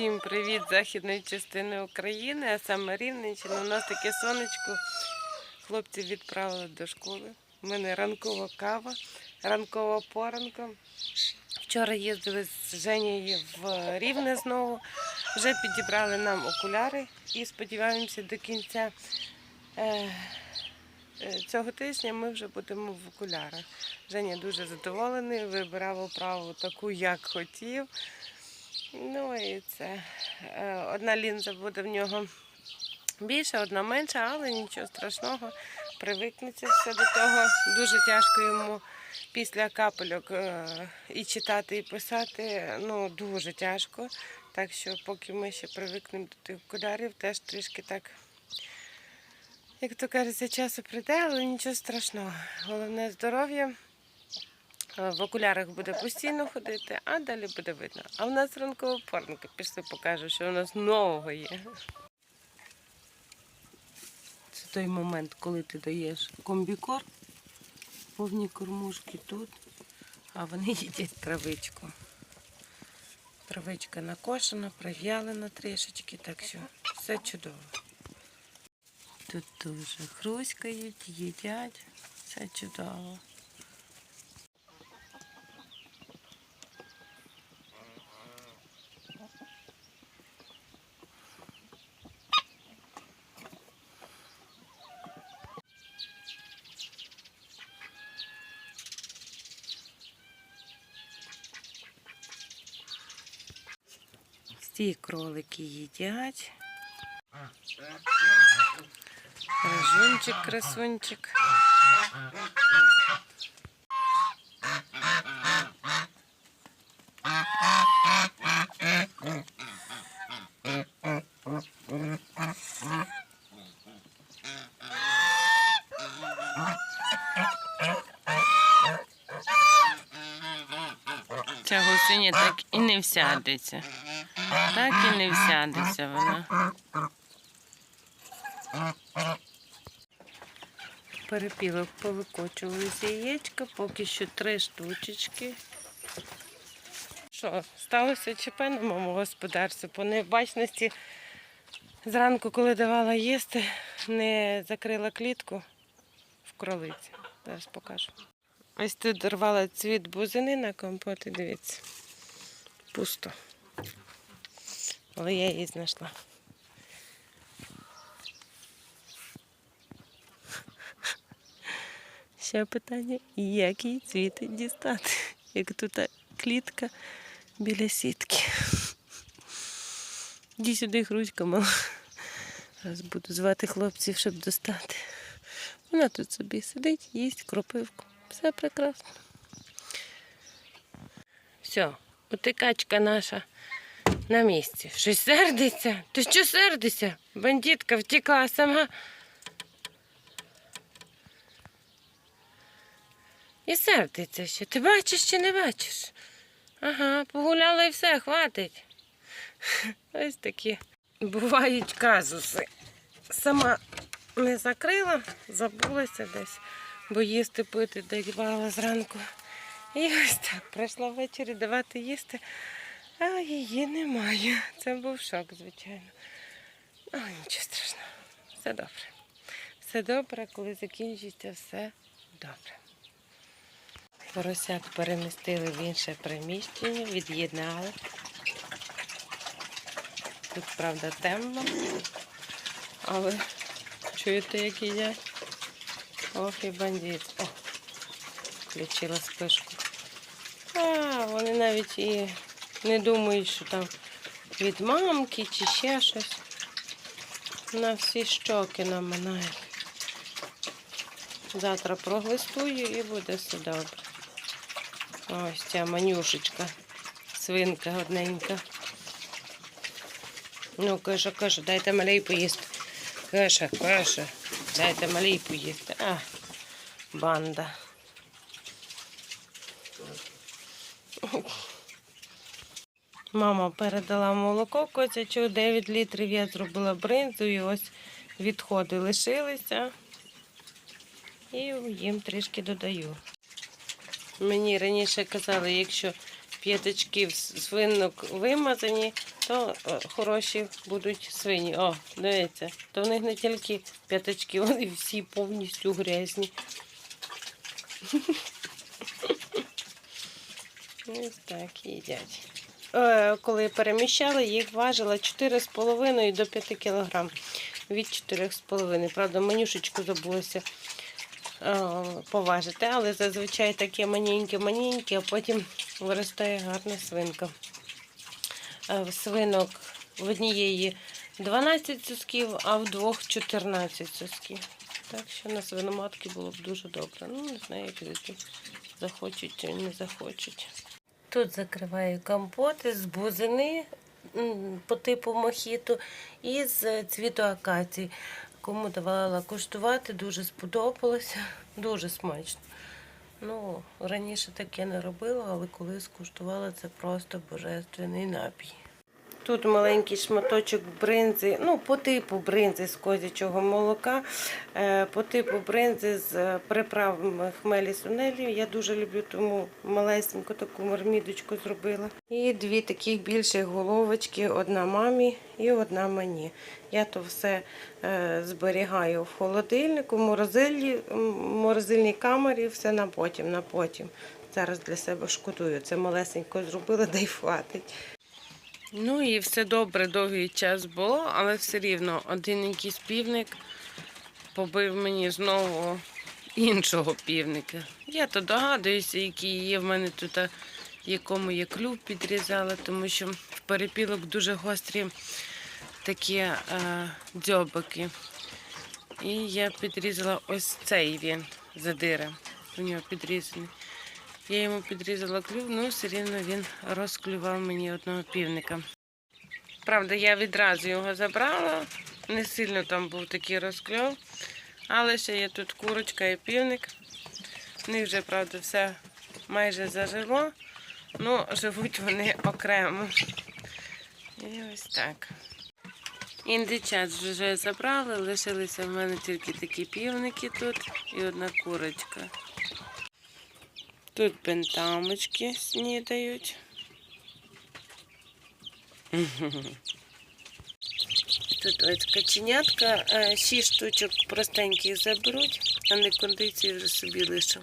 Всім привіт з західної частини України, а саме Рівненщина. У нас таке сонечко. Хлопці відправили до школи. У мене ранкова кава, ранкова поранка. Вчора їздили з Женєю в Рівне знову. Вже підібрали нам окуляри і сподіваємося до кінця е, е, цього тижня ми вже будемо в окулярах. Женя дуже задоволений, вибирав оправу таку, як хотів. Ну і це е, одна лінза буде в нього більше, одна менша, але нічого страшного. Привикнеться все до того. Дуже тяжко йому після капельок е, і читати, і писати. Ну, дуже тяжко. Так що, поки ми ще привикнемо до тих окулярів, теж трішки так, як то кажеться, часу прийде, але нічого страшного. Головне здоров'я. Е, В окулярах буде постійно ходити, а далі буде видно. А в нас ранкова порника. Пішли покажу, що у нас нового є. Це той момент, коли ти даєш комбікор, повні кормушки тут, а вони їдять травичку. Травичка накошена, прив'ялена трішечки, так що все чудово. Тут дуже хруськають, їдять, все чудово. Всі кролики їдять. Рожунчик, красунчик. Ця гусеня так і не всядеться. Так і не всядеться вона. Перепілок повикочували з яєчка, поки що три штучечки. Що, сталося ЧП на моєму господарстві. По невбачності зранку, коли давала їсти, не закрила клітку в кролиці. Зараз покажу. Ось тут дорвала цвіт бузини на компот і дивіться. Пусто. Але я її знайшла. Ще питання, як її цвіти дістати, як тут клітка біля сітки. Іди сюди, Хруська мала. Зараз буду звати хлопців, щоб достати. Вона тут собі сидить, їсть кропивку. Все прекрасно. Все, утикачка наша на місці. Щось сердиться? Ти що сердишся? Бандитка втекла сама. І сердиться ще. Ти бачиш чи не бачиш? Ага, погуляла і все, хватить. Ось такі бувають казуси. Сама не закрила, забулася десь, бо їсти пити давала зранку. І ось так прийшла ввечері давати їсти, а її немає. Це був шок, звичайно. Але нічого страшного. Все добре. Все добре, коли закінчиться, все добре. Поросят перемістили в інше приміщення, від'єднали. Тут, правда, темно, але чуєте, як їдять? Ох і бандит. О, включила спишку. А, вони навіть і не думають, що там від мамки чи ще щось. На всі щоки наминають. Завтра проглистую і буде все добре. Ось ця манюшечка, свинка одненька. Ну, каша, каша, дайте малей поїсти. Каша, каша, дайте малей поїсти. А, банда. Мама передала молоко козячу, 9 літрів я зробила бринзу і ось відходи лишилися. І їм трішки додаю. Мені раніше казали, якщо п'ятачків свинок вимазані, то е, хороші будуть свині. О, дивіться, то в них не тільки п'ятачки, вони всі повністю грязні. Ось так їдять. Е, Коли переміщали, їх важила 4,5 до 5 кг. Від 4,5. Правда, менюшечку забулося е, поважити, але зазвичай таке маненьке-маненьке, а потім виростає гарна свинка. Е, свинок в однієї 12 сосків, а в двох 14 сосків. Так що на свиноматки було б дуже добре. Ну, не знаю, як захочуть чи не захочуть. Тут закриваю компоти з бузини по типу мохіту і з цвіту акації. Кому давала куштувати, дуже сподобалося, дуже смачно. Ну, раніше таке не робила, але коли скуштувала, це просто божественний напій. Тут маленький шматочок бринзи, ну, по типу бринзи з козячого молока, е, по типу бринзи з приправами хмелі сунелі. Я дуже люблю, тому малесеньку таку мармідочку зробила. І дві таких більших головочки, одна мамі і одна мені. Я то все е, зберігаю в холодильнику, в морозильні, морозильній камері, все на потім, на потім. Зараз для себе шкодую. Це малесенько зробила, да й хватить. Ну і все добре, довгий час було, але все рівно один якийсь півник побив мені знову іншого півника. Я то догадуюся, який є в мене тут, якому я клюв підрізала, тому що в перепілок дуже гострі такі е, дзьобики. І я підрізала ось цей він задира. У нього підрізаний. Я йому підрізала клюв, ну все рівно він розклював мені одного півника. Правда, я відразу його забрала, не сильно там був такий розкльов, але ще є тут курочка і півник. В них вже, правда, все майже зажило, ну живуть вони окремо. І ось так. Індичат вже забрали, лишилися в мене тільки такі півники тут і одна курочка. Тут пентамочки снідають. Тут ось каченятка, е, шість штучок простеньких заберуть, а не кондиції вже собі лишу.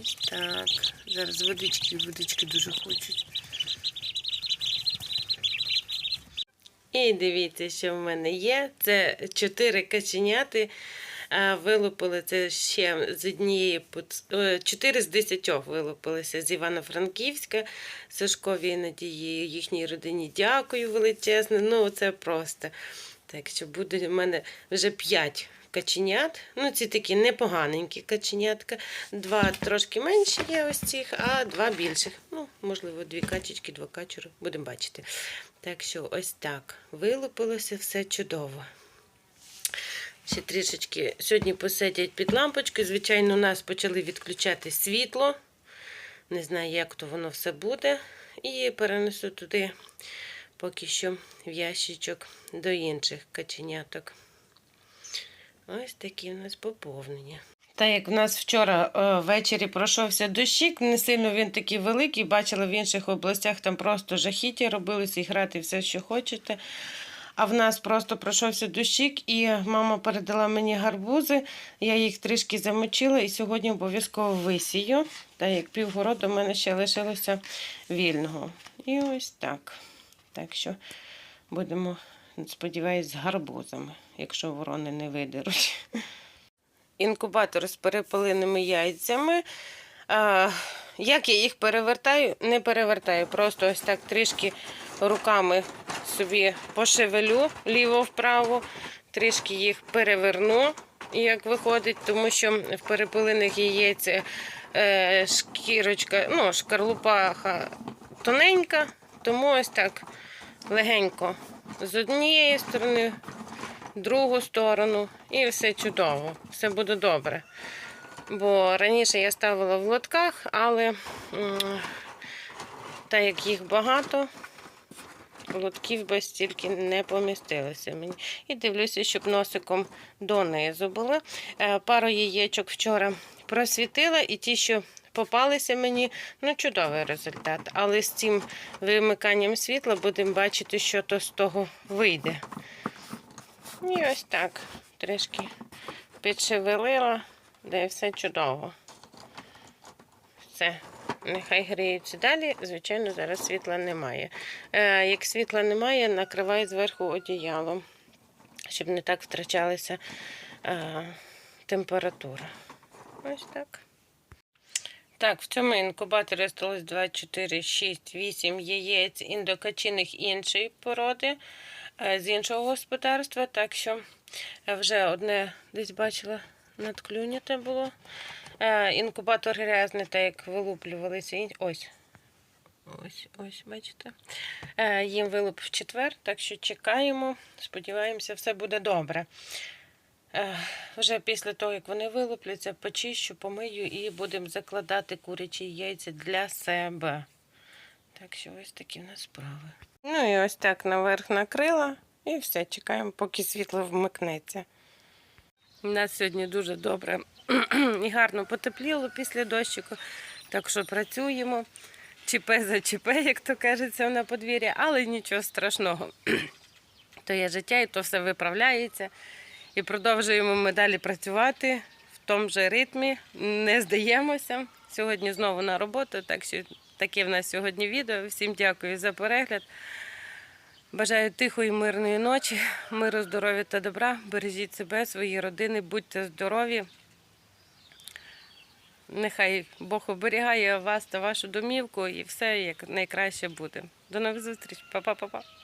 Ось так. Зараз водички, водички дуже хочуть. І дивіться, що в мене є. Це чотири каченяти. Вилупили це ще з однієї пуц- е, чотири з десятьох вилупилися з Івано-Франківська. Сашкові Надії їхній родині дякую величезне. Ну, це просто. Так що буде в мене вже п'ять каченят. Ну, ці такі непоганенькі каченятка. Два трошки менші є ось цих, а два більших. Ну, можливо, дві качечки, два качури. Будемо бачити. Так що ось так. Вилупилося все чудово. Ще трішечки сьогодні посидять під лампочкою. Звичайно, у нас почали відключати світло. Не знаю, як то воно все буде. І перенесу туди поки що в ящичок до інших каченяток. Ось такі в нас поповнення. Та як в нас вчора е, ввечері пройшовся дощик, не сильно він такий великий, бачила в інших областях там просто жахіття робилися і грати все, що хочете. А в нас просто пройшовся дощик, і мама передала мені гарбузи. Я їх трішки замочила і сьогодні обов'язково висію. Та як півгороду в мене ще лишилося вільного. І ось так. Так що будемо, сподіваюсь, з гарбузами, якщо ворони не видеруть. Інкубатор з перепаленими яйцями. Як я їх перевертаю? Не перевертаю. Просто ось так трішки руками собі пошевелю ліво-вправо, трішки їх переверну, як виходить, тому що в перепилених яєць е, шкірочка, ну, шкарлупа тоненька, тому ось так легенько з однієї сторони, другу сторону, і все чудово, все буде добре. Бо раніше я ставила в лотках, але так як їх багато, лотків би стільки не помістилося мені. І дивлюся, щоб носиком донизу було. Е, Пару яєчок вчора просвітила, і ті, що попалися мені. Ну, чудовий результат. Але з цим вимиканням світла будемо бачити, що то з того вийде. І ось так. Трішки підшевелила, де все чудово. Все. Нехай гріються далі. Звичайно, зараз світла немає. Е, як світла немає, накривай зверху одіялом, щоб не так втрачалася е, температура. Ось так. Так, в цьому інкубаторі осталось 2, 4, 6, 8 яєць індокачиних іншої породи е, з іншого господарства. Так що вже одне десь бачила надклюнята було. Е, Інкубатор грязний, так як вилуплювалися. Ось. Ось, ось, бачите. Е, Їм вилуп в четвер, так що чекаємо. Сподіваємося, все буде добре. Е, Вже після того, як вони вилупляться, почищу, помию і будемо закладати курячі яйця для себе. Так що ось такі в нас справи. Ну і ось так наверх накрила. І все, чекаємо, поки світло вмикнеться. У нас сьогодні дуже добре і гарно потепліло після дощику, так що працюємо. ЧП за ЧП, як то кажеться на подвір'ї, але нічого страшного. То є життя і то все виправляється. І продовжуємо ми далі працювати в тому же ритмі, не здаємося. Сьогодні знову на роботу, так що таке в нас сьогодні відео. Всім дякую за перегляд. Бажаю тихої, мирної ночі, миру, здоров'я та добра. Бережіть себе, свої родини, будьте здорові. Нехай Бог оберігає вас та вашу домівку і все як найкраще буде. До нових зустріч. Па-па-па-па.